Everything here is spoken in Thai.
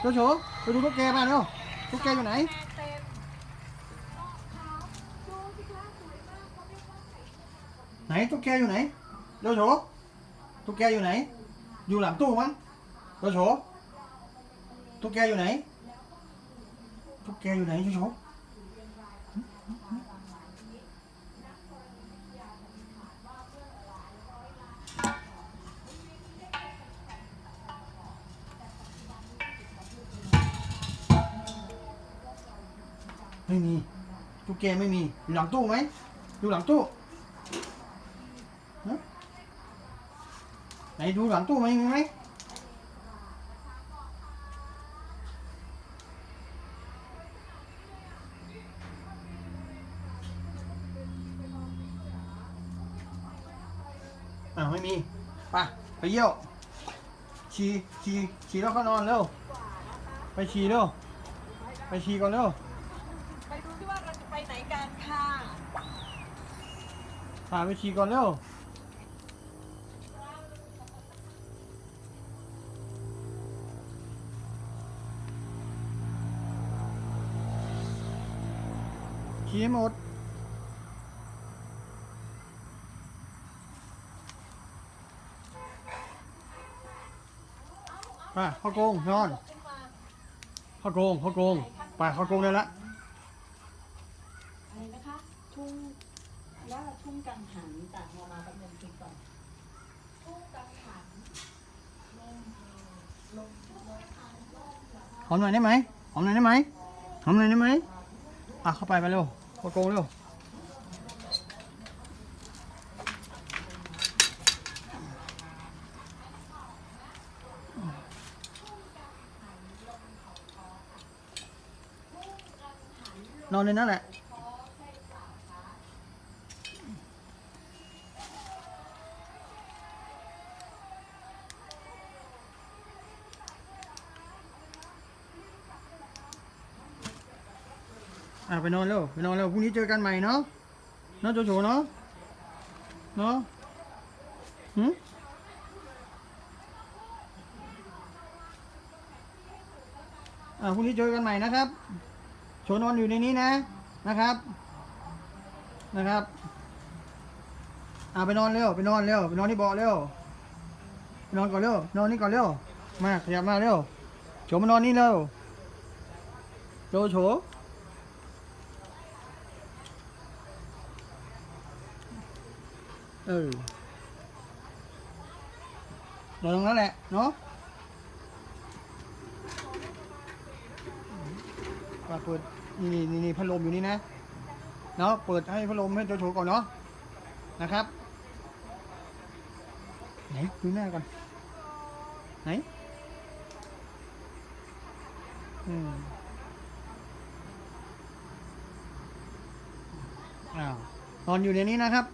โจโฉไปดูตุ๊กแกมาเร็วตุ๊กแกอยู่ไหนไหนตุ๊กแกอยู่ไหนโจโฉตุ๊กแกอยู่ไหน อยู่หลังตู้มั้งโจโฉตุ๊กแกอยู่ไหนตุ๊กแกอยู่ไหนโจโฉ ไม่มีตุ๊กแกไม่มีอยู่หลังตู้ไหมอยู่หลังตู้ฮะไหนดูหลังตู้ไหมมีไหมอ่าไม่มีไปไปเยี่ยวฉี่ฉี่ฉี่แล้วก็นอนเร็วไปฉี่เร็วไปฉี่ก่อนเร็ว กันค่ะพาไปฉี่ก่อนเร็วขี่หมดไปข้าโกงนอนข้าโกงข้าโกงไปข้าโกงได้ละ อะไรนะคะ ทุ่ง แล้วทุ่งกังหันแต่เรามากับเงินคลิปก่อน ทุ่งกังหันหอมหน่อยได้ไหมหอมหน่อยได้ไหมหอมหน่อยได้ไหมอะเข้าไปไปเร็วเข้าโกงเร็วนอนในนั้นแหละ อะไปนอนเร็วไปนอนเร็วพรุ่งนี้เจอกันใหม่เนาะเนาะโจโฉเนาะเนาะหืมอะพรุ่งนี้เจอกันใหม่นะครับ โฉนอนอยู่ในนี้นะนะครับ นะครับอะไปนอนเร็วไปนอนเร็วไปนอนที่เบาะเร็วไปนอนก่อนเร็วนอนนี่ก่อนเร็วมาขยับมาเร็วโฉมานอนนี่เร็วโจโฉ เออเดินตรงนั้นแหละเนาะมาเปิดนี่นี่นี่นี่พัดลมอยู่นี่นะ เนาะ เปิดให้พัดลมให้เจ้าโฉก่อนเนาะ นะครับ ไหนดูหน้าก่อน ไหน อืมอ้าว นอนอยู่ในนี้นะครับ